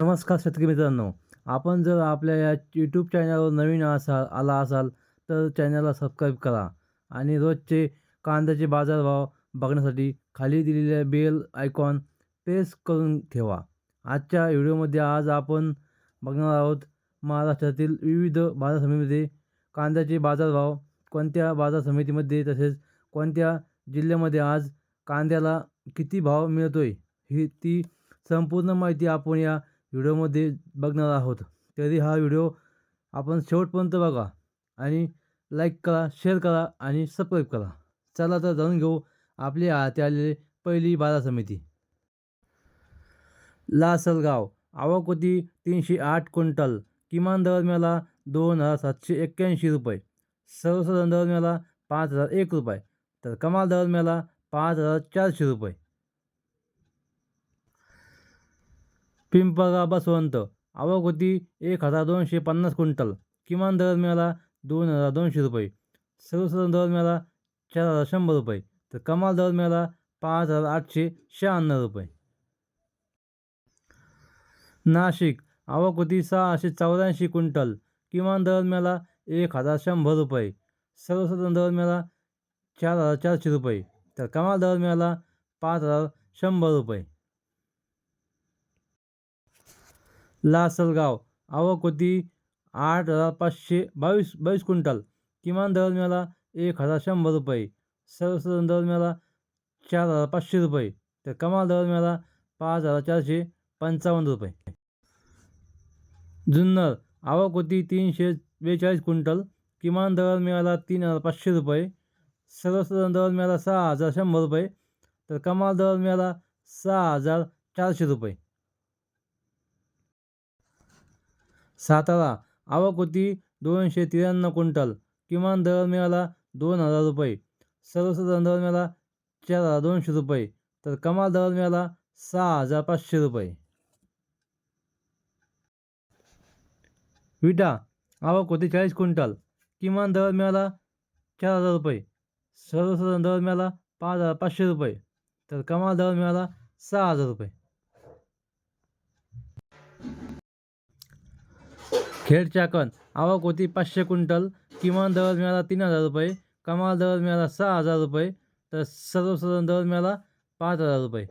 नमस्कार शेतकरी मित्रांनो. आपण जर आपल्या या यूट्यूब चॅनलवर नवीन असाल आला असाल तर चॅनलला सबस्क्राईब करा आणि रोजचे कांद्याचे बाजारभाव बघण्यासाठी खाली दिलेल्या बेल आयकॉन प्रेस करून ठेवा. आजच्या व्हिडिओमध्ये आज आपण बघणार आहोत महाराष्ट्रातील विविध बाजार समितीमध्ये कांद्याचे बाजारभाव कोणत्या बाजार समितीमध्ये तसेच कोणत्या जिल्ह्यामध्ये आज कांद्याला किती भाव मिळतोय ही ती संपूर्ण माहिती आपण या व्हिडिओमध्ये बघणार आहोत. तरी हा व्हिडिओ आपण शेवटपर्यंत बघा आणि लाईक करा शेअर करा आणि सबस्क्राईब करा. चला तर जाणून घेऊ आपली हाती आलेली पहिली बाजार समिती. लासलगाव आवक होती तीनशे आठ क्विंटल. किमान दर मिळाला दोन हजार सातशे एक्क्याऐंशी रुपये. सर्वसाधारण दर मिळाला पाच हजार एक रुपये. तर कमाल दर मिळाला पाच हजार चारशे रुपये. पिंपळगाव बसवंत आवक होती एक हजार दोनशे पन्नास क्विंटल. किमान दर मिळाला दोन हजार दोनशे रुपये. सर्वसाधारण दर मिळाला चार हजार शंभर रुपये. तर कमाल दर मिळाला पाच हजार आठशे शहाण्णव रुपये. नाशिक. आवक होती सहाशे चौऱ्याऐंशी क्विंटल. किमान दर मिळाला एक हजार शंभर रुपये. सर्वसाधारण दर मिळाला चार हजार चारशे रुपये. तर कमाल दर मिळाला पाच हजार शंभर रुपये. लासलगाव. आवक होती आठ हजार पाचशे बावीस बावीस क्विंटल. किमान दर मिळाला एक हजार शंभर रुपये. सर्वसाधारण दर मिळाला चार हजार पाचशे रुपये. तर कमाल दर मिळाला पाच हजार चारशे पंचावन्न रुपये. जुन्नर. आवक होती तीनशे बेचाळीस क्विंटल. किमान दर मिळाला तीन हजार पाचशे रुपये. सर्वसाधारण दर मिळाला सहा हजार शंभर रुपये. तर कमाल दर मिळाला सहा हजार चारशे रुपये. सातारा. आवक होती दोनशे त्र्याण्णव क्विंटल. किमान दर मिळाला दोन हजार रुपये. सर्वसाधारण दर मिळाला चार हजार दोनशे रुपये. तर कमाल दर मिळाला सहा हजार पाचशे रुपये. विटा. आवक होती चाळीस क्विंटल. किमान दर मिळाला चार हजार रुपये. सर्वसाधारण दर मिळाला पाच हजार पाचशे रुपये. तर कमाल दर मिळाला सहा हजार रुपये. खेड चाकण आवक होती पाचशे क्विंटल किमान दर मिळाला तीन हजार रुपये कमाल दर मिळाला सहा हजार रुपये तर सर्वसाधारण दर मिळाला पाच हजार रुपये.